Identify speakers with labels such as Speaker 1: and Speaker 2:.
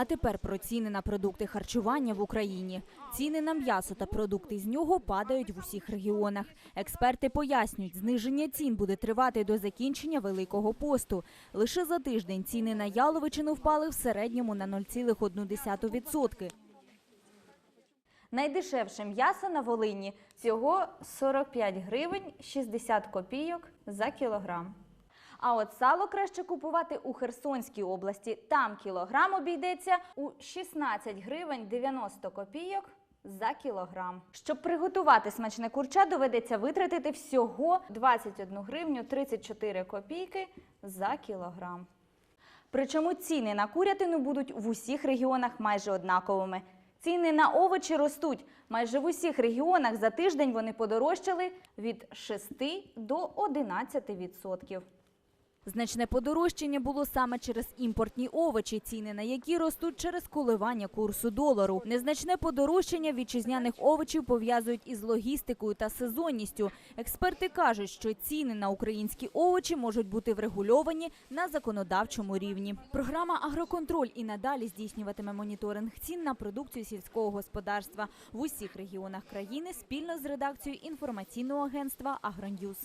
Speaker 1: А тепер про ціни на продукти харчування в Україні. Ціни на м'ясо та продукти з нього падають в усіх регіонах. Експерти пояснюють, зниження цін буде тривати до закінчення Великого посту. Лише за тиждень ціни на яловичину впали в середньому на 0,1%. Найдешевше м'ясо на Волині всього 45 гривень 60 копійок за кілограм. А от сало краще купувати у Херсонській області. Там кілограм обійдеться у 16 гривень 90 копійок за кілограм. Щоб приготувати смачне курча, доведеться витратити всього 21 гривню 34 копійки за кілограм. Причому ціни на курятину будуть в усіх регіонах майже однаковими. Ціни на овочі ростуть. Майже в усіх регіонах за тиждень вони подорожчали від 6 до 11 відсотків. Значне подорожчання було саме через імпортні овочі, ціни на які ростуть через коливання курсу долару. Незначне подорожчання вітчизняних овочів пов'язують із логістикою та сезонністю. Експерти кажуть, що ціни на українські овочі можуть бути врегульовані на законодавчому рівні. Програма Агроконтроль і надалі здійснюватиме моніторинг цін на продукцію сільського господарства в усіх регіонах країни спільно з редакцією інформаційного агентства Агроньюз.